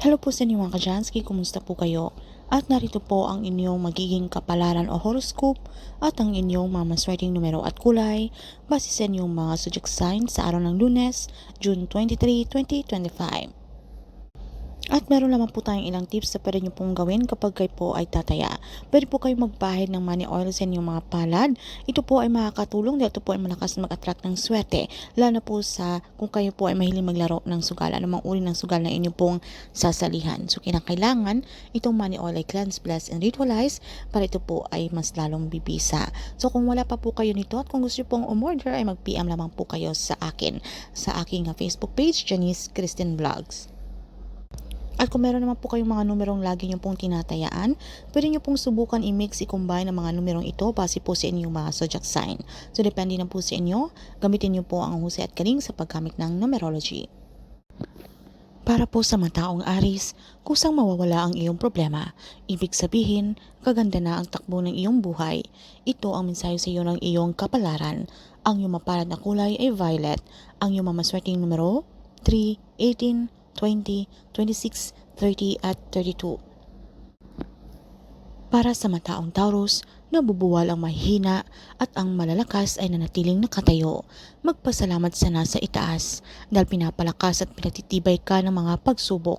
Hello po sa inyo mga kajansky, kumusta po kayo? At narito po ang inyong magiging kapalaran o horoscope at ang inyong mga maswerteng numero at kulay base sa inyong mga zodiac sign sa araw ng lunes, June 23, 2025. At meron naman po tayong ilang tips na pwede nyo pong gawin kapag kayo po ay tataya. Pwede po kayo magpahid ng money oil sa inyong mga palad. Ito po ay makakatulong dahil ito po ay malakas mag-attract ng swerte. Lalo na po sa kung kayo po ay mahiling maglaro ng sugal. Anumang uri ng sugal na inyo pong sasalihan. So kinakailangan itong money oil ay cleanse, bless, and ritualize para ito po ay mas lalong bibisa. So kung wala pa po kayo nito at kung gusto pong umorder ay mag-PM lamang po kayo sa akin sa aking Facebook page, Janice Christian Vlogs. At kung meron naman po kayong mga numerong lagi nyo pong tinatayaan, pwede nyo pong subukan i-mix, i-combine ang mga numerong ito base po sa inyong mga zodiac sign. So depende na po sa inyo, gamitin nyo po ang husay at galing sa paggamit ng numerology. Para po sa mataong aris, kusang mawawala ang iyong problema. Ibig sabihin, kaganda na ang takbo ng iyong buhay. Ito ang mensahe sa iyo ng iyong kapalaran. Ang iyong mapalad na kulay ay violet. Ang iyong mamaswerteng numero, 3, 18, 20, 26, 30 at 32. Para sa mataong Taurus, nabubuwal ang mahina at ang malalakas ay nanatiling nakatayo. Magpasalamat sa nasa itaas dahil pinapalakas at pinatitibay ka ng mga pagsubok.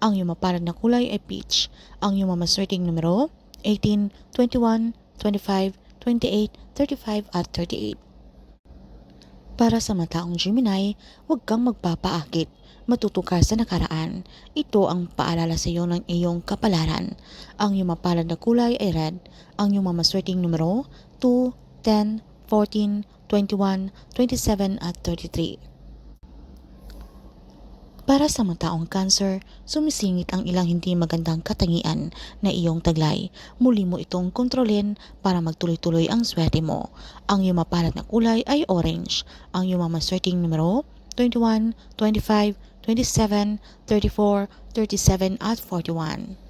Ang iyong mapalad na kulay ay peach. Ang iyong mamaswerteng numero, 18, 21, 25, 28, 35 at 38. Para sa mataong Gemini, huwag kang magpapaakit. Matuto sa nakaraan. Ito ang paalala sa iyo ng iyong kapalaran. Ang iyong mapalad na kulay ay red. Ang iyong mamaswerteng numero, 2, 10, 14, 21, 27 at 33. Para sa mataong cancer, sumisingit ang ilang hindi magandang katangian na iyong taglay. Muli mo itong kontrolin para magtuloy-tuloy ang swerte mo. Ang iyong mapalad na kulay ay orange. Ang iyong mamaswerteng numero, 21, 25, 27, 34, 37 at 41.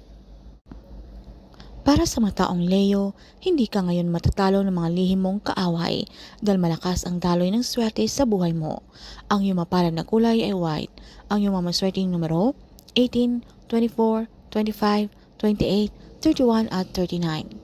Para sa mataong Leo, hindi ka ngayon matatalo ng mga lihim mong kaaway dahil malakas ang daloy ng swerte sa buhay mo. Ang iyong mapalad na kulay ay white. Ang iyong mamaswerteng numero, 18, 24, 25, 28, 31 at 39.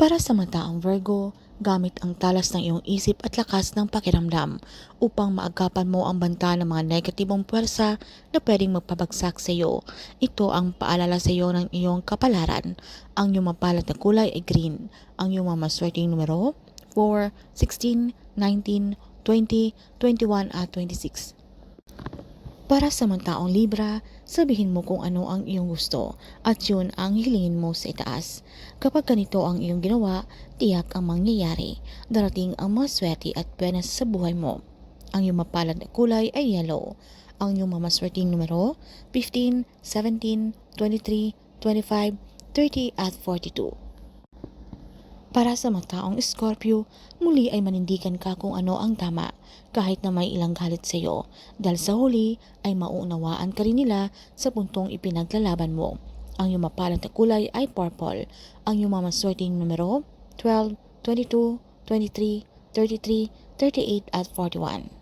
Para sa mataong Virgo, gamit ang talas ng iyong isip at lakas ng pakiramdam upang maagapan mo ang banta ng mga negatibong puwersa na pwedeng magpabagsak sa iyo. Ito ang paalala sa iyo ng iyong kapalaran. Ang iyong mapalad na kulay ay green. Ang iyong mamaswerteng numero 4, 16, 19, 20, 21 at 26. Para sa mga Libra, sabihin mo kung ano ang iyong gusto at yun ang hilingin mo sa itaas. Kapag ganito ang iyong ginawa, tiyak ang mangyayari. Darating ang mga swerte at buenas sa buhay mo. Ang iyong mapalad na kulay ay yellow. Ang iyong mamaswerteng numero, 15, 17, 23, 25, 30 at 42. Para sa mataong Scorpio, muli ay manindigan ka kung ano ang tama kahit na may ilang galit sa iyo dahil sa huli ay maunawaan ka rin nila sa puntong ipinaglalaban mo. Ang iyong mapalad na kulay ay purple. Ang iyong mamaswerteng numero 12, 22, 23, 33, 38 at 41.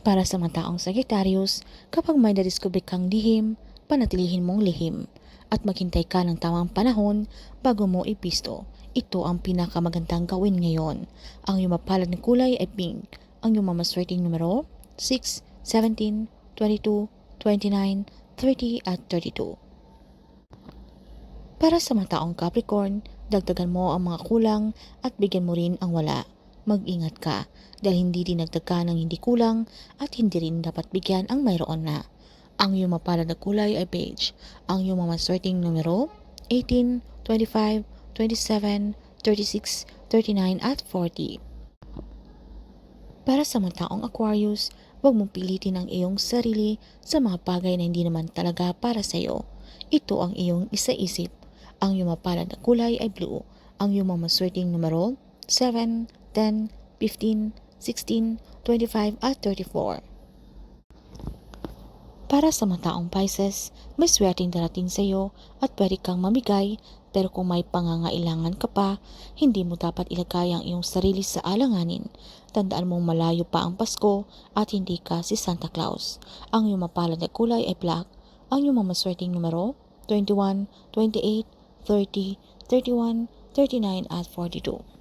Para sa mga taong Sagittarius, kapag may nadiskubre kang lihim, panatilihin mong lihim at maghintay ka ng tamang panahon bago mo ipisto. Ito ang pinakamagandang gawin ngayon. Ang iyong mapalad na kulay ay pink. Ang iyong mamaswerteng numero 6, 17, 22, 29, 30 at 32. Para sa mga taong Capricorn, dagdagan mo ang mga kulang at bigyan mo rin ang wala. Mag-ingat ka dahil hindi dinagdag ka ng hindi kulang at hindi rin dapat bigyan ang mayroon na. Ang iyong mapalad na kulay ay beige. Ang iyong mamaswerteng numero 18, 25, 27, 36, 39 at 40. Para sa mga taong Aquarius, huwag mong pilitin ang iyong sarili sa mga bagay na hindi naman talaga para sa iyo. Ito ang iyong isa-isip. Ang iyong mapalad na kulay ay blue. Ang iyong mamaswerteng numero 7, 10, 15, 16, 25 at 34. Para sa mataong Pisces, may swerteng darating sa iyo at pwede kang mamigay pero kung may pangangailangan ka pa, hindi mo dapat ilagay ang iyong sarili sa alanganin. Tandaan mong malayo pa ang Pasko at hindi ka si Santa Claus. Ang iyong mapalad na kulay ay black. Ang iyong mamaswerteng numero 21, 28, 30, 31, 39 at 42.